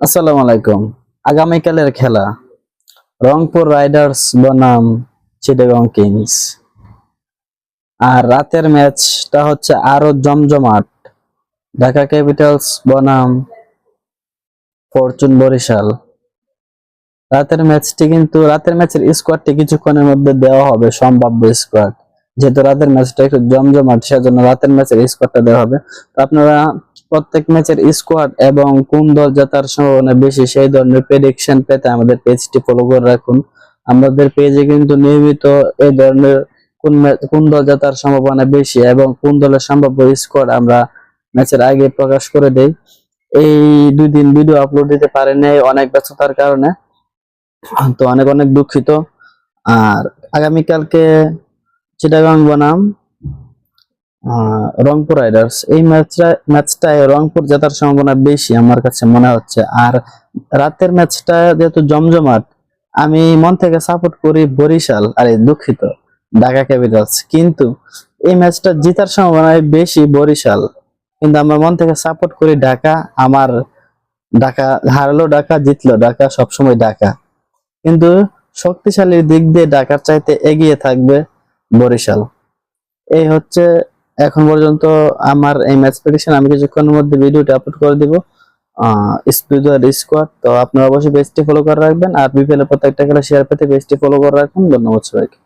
আসসালামু আলাইকুম। আগামীকালের খেলা, রংপুর রাইডার্স বনাম চিটাগং কিংস। আর রাতের ম্যাচটা হচ্ছে আরও জমজমাট। ঢাকা ক্যাপিটালস বনাম, ফরচুন বরিশাল। রাতের ম্যাচটি কিন্তু, রাতের ম্যাচের স্কোয়াডটি কিছুক্ষণের মধ্যে দেওয়া হবে, সম্ভাব্য স্কোয়াড। যেহেতু রাতের ম্যাচটা একটু জমজমাট, সেজন্য রাতের ম্যাচের স্কোয়াডটা দেওয়া হবে। তো আপনারা প্রত্যেক ম্যাচের স্কোয়াড এবং কোন দল জেতার সম্ভাবনা বেশি, সেই ধরনের প্রেডিকশন পেতে আমাদের পেজটি ফলো করে রাখুন। আমাদের পেজে কিন্তু নিয়মিত এই ধরনের কোন কোন দল জেতার সম্ভাবনা বেশি এবং কোন দলের সম্ভাব্য স্কোয়াড আমরা ম্যাচের আগে প্রকাশ করে দেই। এই দুই দিন ভিডিও আপলোড দিতে পারেনি অনেক ব্যস্ততার কারণে, তো অনেক অনেক দুঃখিত। আর আগামীকালকে চিটাগাং বনাম। রংপুর রাইডার্স এই ম্যাচটা ম্যাচটায় রংপুর জেতার সম্ভাবনা বেশি আমার কাছে মনে হচ্ছে। আর রাতের ম্যাচটা যেহেতু জমজমাট, আমি মন থেকে সাপোর্ট করি বরিশাল। আরে, দুঃখিত, ঢাকা ক্যাপিটালস কিন্তু এই ম্যাচটা জেতার সম্ভাবনা বেশি বরিশাল। কিন্তু আমার মন থেকে সাপোর্ট করি ঢাকা। আমার ঢাকা হারলো ঢাকা, জিতলো ঢাকা, সবসময় ঢাকা। কিন্তু শক্তিশালীর দিক দিয়ে ঢাকার চাইতে এগিয়ে থাকবে বরিশাল। এই হচ্ছে এখন পর্যন্ত আমার এই ম্যাচ প্রেডিকশন আমি কিছুক্ষণের মধ্যে ভিডিওটা আপলোড করে দিব। স্পিডার স্কোয়াড তো আপনারা অবশ্যই পেজটি ফলো করে রাখবেন। আর বিপিএল এর প্রত্যেকটা খেলা শেয়ার পেতে পেজটি ফলো করে রাখবেন ধন্যবাদ সবাইকে।